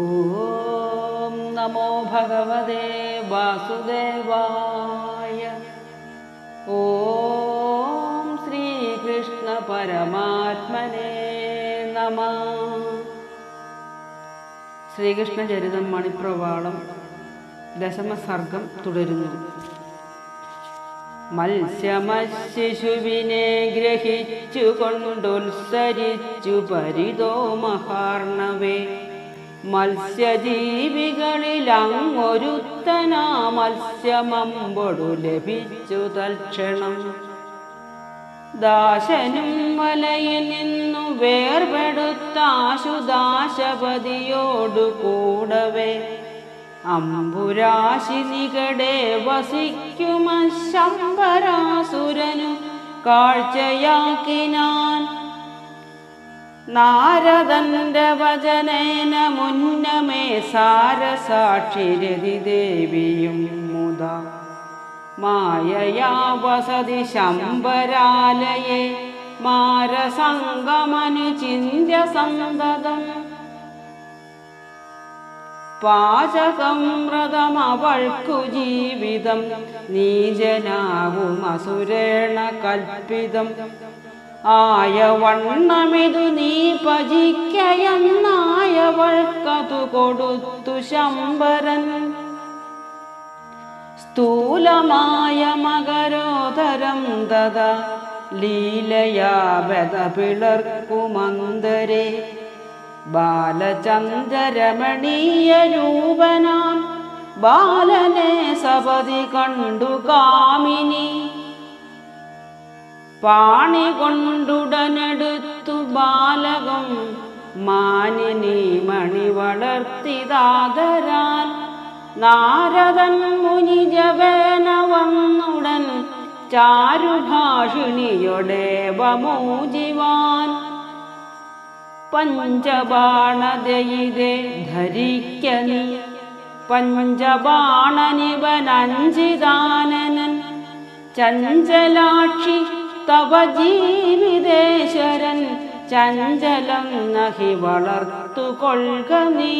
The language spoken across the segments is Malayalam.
ഓം നമോ ഭഗവതേ വാസുദേവായ. ഓം ശ്രീകൃഷ്ണ പരമാത്മനേ നമ. ശ്രീകൃഷ്ണ ചരിതം മണിപ്രവാളം ദശമസർഗം തുടരുന്നു. മത്സ്യമശിശുവിനെ ഗ്രഹിച്ചു കൊണ്ടുത്സരിച്ചു പരിതോ മഹാർണവേ. മത്സ്യജീവികളിൽ അങ്ങൊരുത്തനാ മത്സ്യമമ്പൊടു ലഭിച്ചു തൽക്ഷണം. ദാശനും വലയിൽ നിന്നു വേർപെടുത്താശുദാശപതിയോടു കൂടവേ. അമ്പുരാശിനികടെ വസിക്കുമ ശമ്പരാസുരനു കാഴ്ചയാക്കിനാൻ നാരദന്റെ വചനേന മുന്നമേ സാരസാക്ഷിരതി ദേവിയും മുത. മായയാ വസതി ശംബരാലയെ മാരസംഗമനു ചിന്യ സന്തതം പാചകം വ്രതമവൾക്കു ജീവിതം നീജനാവും അസുരേണ കൽപ്പിതം. ആയ വണ്ണമിതു നീ ഭജിക്കയെന്നായവൾക്കതു കൊടുത്തു ശമ്പരൻ സ്ഥൂലമായ മകരോധരം തത ലീലയാ ബദ പിളർക്കുമന്തരെ ബാലചന്ദ്രമണീയ രൂപനാം ബാലനെ സപതി കണ്ടു കാമിനി. പാണി കൊണ്ടുടനെടുത്തു ബാലകം. മാനിനി മണി വളർത്തിതാതരാൻ നാരദൻ മുനിജവേന വന്നുടൻ ചാരുഭാഷിണിയൊടേവമൂജിവാൻ പഞ്ചബാണതയിതെ ധരിക്ക നീ. പഞ്ചബാണനിവനഞ്ചിദാനനൻ. ചഞ്ചലാക്ഷി തവ ജീവിതേശ്വരൻ ചഞ്ചലം നഹി വളർത്തുകൊള്ളുക നീ.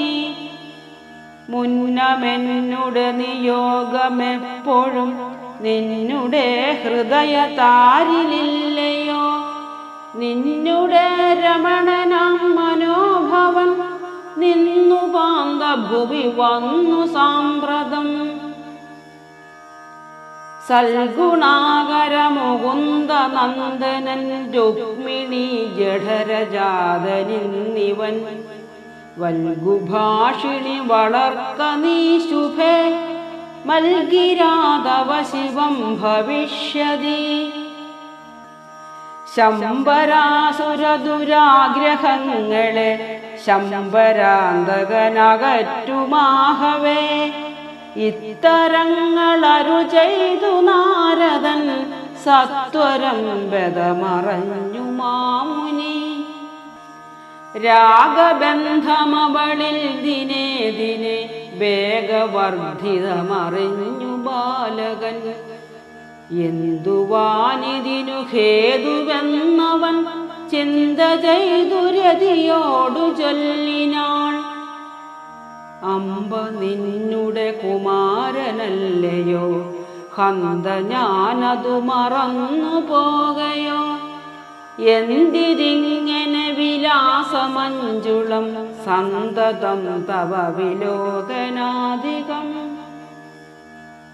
മുന്നമെന്നുടെ നിയോഗമെപ്പോഴും നിന്നുടെ ഹൃദയ താരിലില്ലയോ നിന്നുടെ രമണനാം മനോഭവൻ നിന്നു പാന്ത ഭുവി വന്നു സാമ്പ്രതം. സൽഗുണാകര മുകുന്ദ നന്ദനൻ രുക്മിണി ജഠരജാതനിന്നിവൻ. വൽഗുഭാഷിണി വളർത്ത നീ ശുഭേ മൽഗിരാതവ ശിവം ഭവിഷ്യതി. ശംബരാസുരദുരാഗ്രഹങ്ങളെ ശമ്പരാന്തകനകറ്റുമാഹവേ ഇത്തരങ്ങളരു ചെയ്തു നാരദൻ സത്വരം ബദമറഞ്ഞു മാമുനി. രാഗബന്ധമവളിൽ ദിനേ ദിനെ വേഗവർദ്ധിതമറിഞ്ഞു ബാലകൻ. എന്തുവാനിതിനു ഹേതുവെന്നവൻ ചിന്ത ചെയ്തു രതിയോടു ചൊല്ലിനാൾ അമ്പ നിന്നുടെ കുമാരനല്ലയോ? ഹന്ത ഞാനതു മറന്നു പോകയോ? എന്തിരിങ്ങനെ വിലാസമഞ്ജുളം സന്തതം തവ വിലോകനാധികം?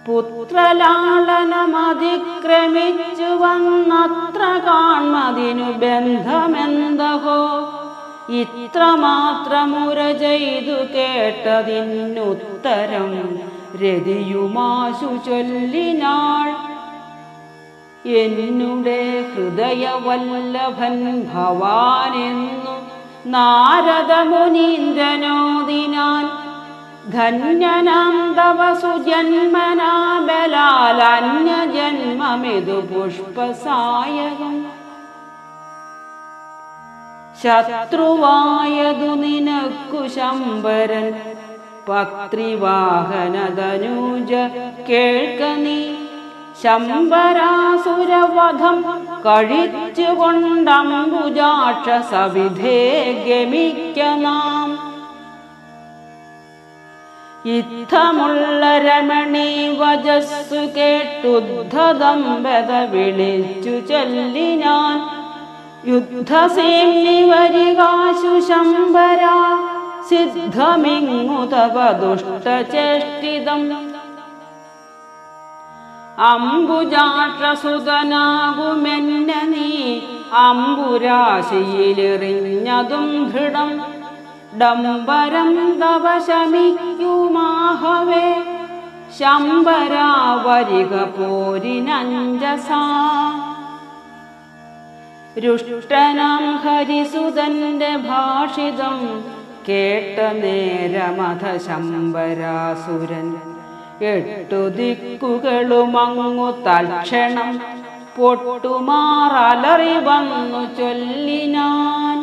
പുത്രലാളനമതിക്രമിച്ചു വന്നത്ര കാൺമതിനു ബന്ധമെന്തഹോ? ഇത്രമാത്രമുര ചെയ്തു കേട്ടതിനുത്തരം രതിയുമാശു ചൊല്ലിനാൾ എന്നുടെ ഹൃദയവല്ലഭൻ ഭവാനെന്നു നാരദമുനീന്ദ്രനോദിനാൻ ധന്യനാം തവ സുജന്മനാ ബലാലന്യജന്മമിതു പുഷ്പസായകം ശത്രുവായതു നിനക്കു ശമ്പരൻ പത്രിവാഹനതനൂജ കേൾക്ക നീ. ശമ്പരാസുരവധം കഴിച്ചുകൊണ്ടംബുജാക്ഷ സവിധേ ഗമിക്ക നാം. ഇത്തമുള്ള രമണി വജസ്സു കേട്ടുദ്ധതം വിളിച്ചു ചൊല്ലിനാൻ യുദ്ധസേന്നി വരികാശു ശംബര സിദ്ധമിങ്ങു തവ ദുഷ്ടചേഷ്ടിതം. അംബുജാക്ഷസുതനാകുമെന്ന നീ അംബുരാശിയിലെറിഞ്ഞതും ദൃഢം. ഡംബരം തവ ശമിക്കുമാഹവേ ശമ്പരാവരിക പോരിനഞ്ജസാ രുഷ്ടനാം ഹരിസുതന്റെ ഭാഷിതം കേട്ട നേരമഥ ശംബരാസുരൻ എട്ടു ദിക്കുകളുമങ്ങു തൽക്ഷണം പൊട്ടുമാറലറി വന്നു ചൊല്ലിനാൻ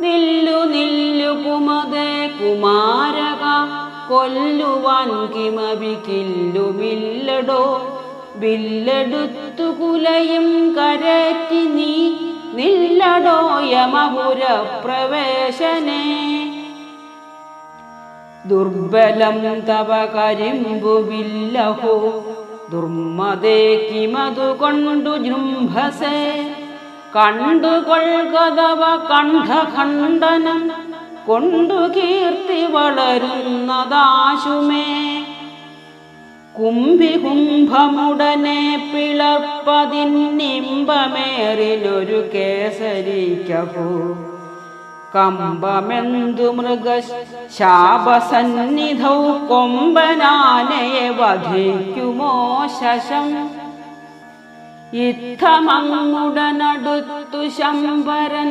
നില്ലു നില്ലു കുമതേ കുമാരക കൊല്ലുവാൻ കിമവി കില്ലുമില്ലടോ. ബില്ലെടുത്തു കുലയും കരറ്റി നീ നില്ലടോയമപുരപ്രവേശനേ യമപുര പ്രവേശനേ ദുർബലം തവ കരിമ്പുവില്ലഹോ ദുർമതേ കിമതു കൊണ്ടു ജൃംഭസേ. കണ്ടുകൊൾകതവ കണ്ഠഖണ്ഡനം കൊണ്ടു കീർത്തി വളരുന്നതാശുമേ. കുംഭികുംഭമുടനെ പിളർപ്പതിന്നിമ്പമേറിലൊരു കേസരിക്കഹോ കമ്പമെന്തു മൃഗ ശാപസന്നിധൗ കൊമ്പനാനയെ വധിക്കുമോ ശശം? ഇത്തമങ്ങുടനടുത്തു ശമ്പരൻ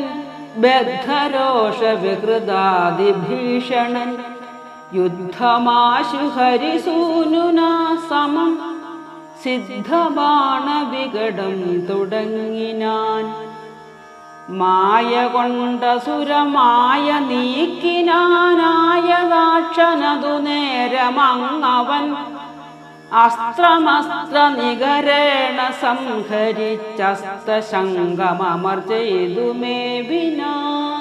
ബദ്ധരോഷ വികൃതാതിഭീഷണൻ യുദ്ധമാശു ഹരിസൂനുനാ സമം. സിദ്ധബാണവികടം തുടങ്ങിനാൻ മായ കൊണ്ട സുരമായ നീക്കിനാനായ നേരമങ്ങവൻ അസ്ത്രമസ്ത്ര നികരേണ സംഹരിച്ചസ്തശങ്കമമർ ചെയ്തു മേവിനാൻ.